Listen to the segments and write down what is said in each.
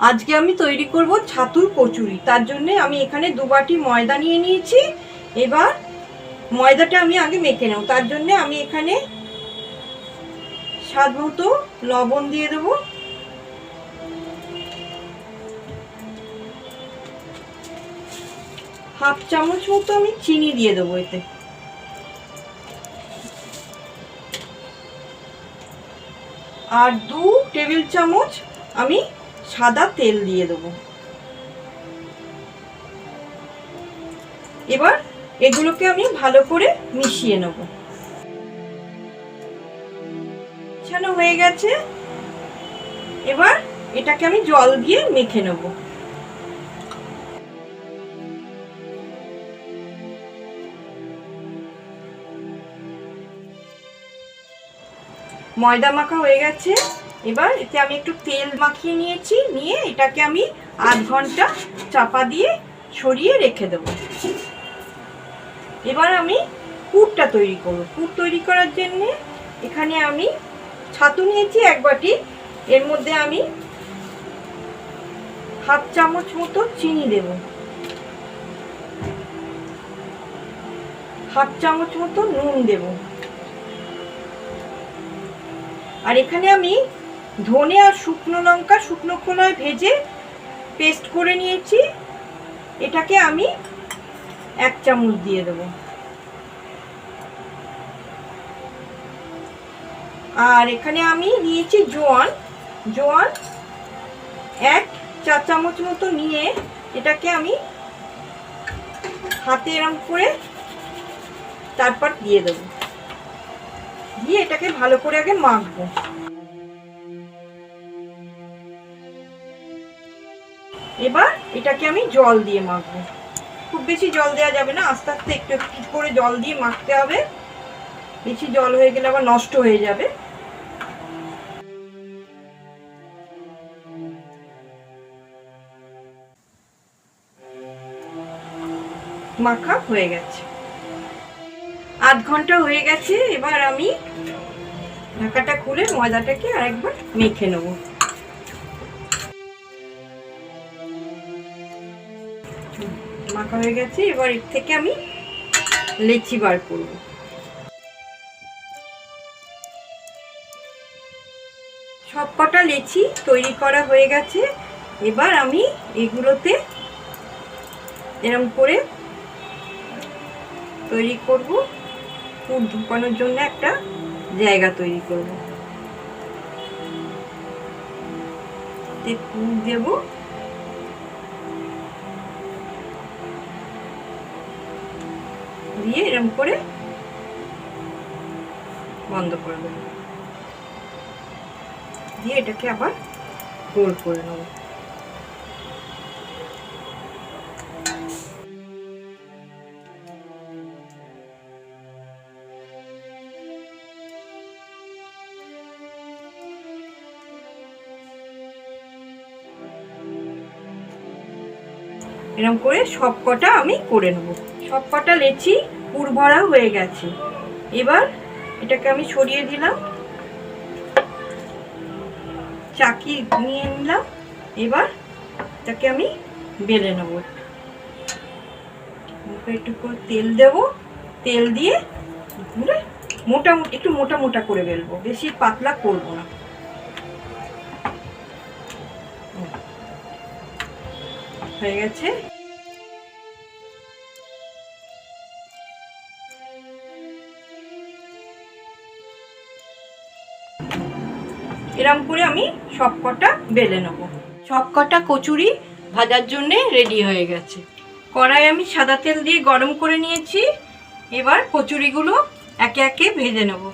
আজকে আমি তৈরি করব ছাতুর কচুরি। তার জন্য আমি এখানে দু বাটি ময়দা নিয়ে নিয়েছি। এবার ময়দাটা আমি আগে মেখে নেব। তার জন্য আমি এখানে স্বাদ মতো লবণ দিয়ে দেবো। হাফ চামচ মতো আমি চিনি দিয়ে দেবো এতে। আর দু টেবিল চামচ আমি সাদা তেল দিয়ে দেবো। এবার এগুলোকে আমি ভালো করে মিশিয়ে নেব। মিশানো হয়ে গেছে। এবার এটাকে আমি জল দিয়ে মেখে নেব। ময়দা মাখা হয়ে গেছে। এবার এতে আমি একটু তেল মাখিয়ে নিয়েছি, নিয়ে এটাকে আমি আধ ঘণ্টা চাপা দিয়ে সরিয়ে রেখে দেবো। এবার আমি পুরটা তৈরি করব। পুর তৈরি করার জন্য এখানে আমি ছাতু নিয়েছি এক বাটি। এর মধ্যে আমি হাফ চামচ মতো চিনি দেব। হাফ চামচ মতো নুন দেব। আর এখানে আমি ধনে আর শুকনো লঙ্কা, শুকনো খোলায় ভেজে পেস্ট করে নিয়েছি। এটাকে আমি এক চামচ দিয়ে দেব। আর এখানে আমি নিয়েছি জোয়ান। জোয়ান এক চা চামচ মতো নিয়ে এটাকে আমি হাতে এরম করে তারপর দিয়ে দেব। দিয়ে এটাকে ভালো করে আগে মাখবো। এবার এটাকে আমি জল দিয়ে মাখবো। খুব বেশি জল দেওয়া যাবে না, আস্তে আস্তে একটু একটু করে জল দিয়ে মাখতে হবে। বেশি জল হয়ে গেলে আবার নষ্ট হয়ে যাবে। মাখা হয়ে গেছে। আধ ঘণ্টা হয়ে গেছে, এবার আমি ঢাকাটা খুলে ময়দাটাকে আরেকবার মেখে নেব। মাখা হয়ে গেছে, এবার এর থেকে আমি লেচি বার করব। সব কটা লেচি তৈরি করা হয়ে গেছে, এবার আমি এগুলোতে এরম করে তৈরি করব। পুর ঢুকানোর জন্য একটা জায়গা তৈরি করব। দেবো। দিয়ে এরম করে বন্ধ করে দেবো। দিয়ে এটাকে আবার গোল করে নেব। এরকম করে সব কটা আমি করে নেব। সব কটা লেচি পুর ভরা হয়ে গেছে। এবার এটাকে আমি সরিয়ে দিলাম। চাকি নিয়ে নিলাম। এবার এটাকে আমি বেলে নেব। একটু করে তেল দেব। তেল দিয়ে ঘুরে মোটা একটু মোটা মোটা করে বেলবো। বেশি পাতলা করব না। হয়ে গেছে। এরম করে আমি সব কটা বেলে নেব। সব কটা কচুরি ভাজার জন্য রেডি হয়ে গেছে। কড়াই আমি সাদা তেল দিয়ে গরম করে নিয়েছি। এবার কচুরিগুলো একে একে ভেজে নেব।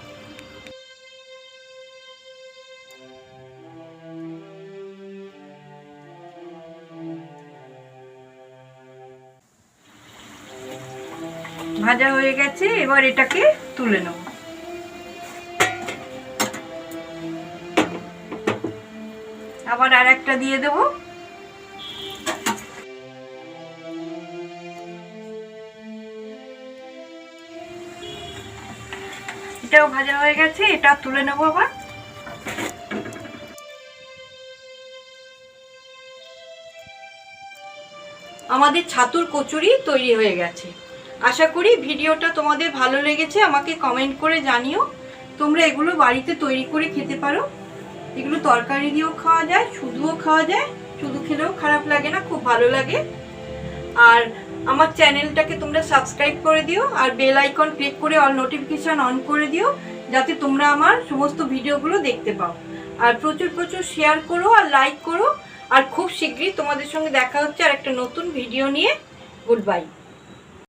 ভাজা হয়ে গেছে, এবার এটাকে তুলে নেব। আবার আর একটা দিয়ে দেব। এটাও ভাজা হয়ে গেছে, এটা তুলে নেব আবার। আমাদের ছাতুর কচুরি তৈরি হয়ে গেছে। আশা করি ভিডিওটা তোমাদের ভালো লেগেছে, আমাকে কমেন্ট করে জানিও। তোমরা এগুলো বাড়িতে তৈরি করে খেতে পারো। এগুলো তরকারি দিয়েও খাওয়া যায়, শুধুও খাওয়া যায়, শুধু খেলেও খারাপ লাগে না, খুব ভালো লাগে। আর আমার চ্যানেলটাকে তোমরা সাবস্ক্রাইব করে দিও, আর বেল আইকন ক্লিক করে অল নোটিফিকেশন অন করে দিও, যাতে তোমরা আমার সমস্ত ভিডিওগুলো দেখতে পাও। আর প্রচুর প্রচুর শেয়ার করো আর লাইক করো, আর খুব শীঘ্রই তোমাদের সঙ্গে দেখা হচ্ছে আর একটা নতুন ভিডিও নিয়ে। Good bye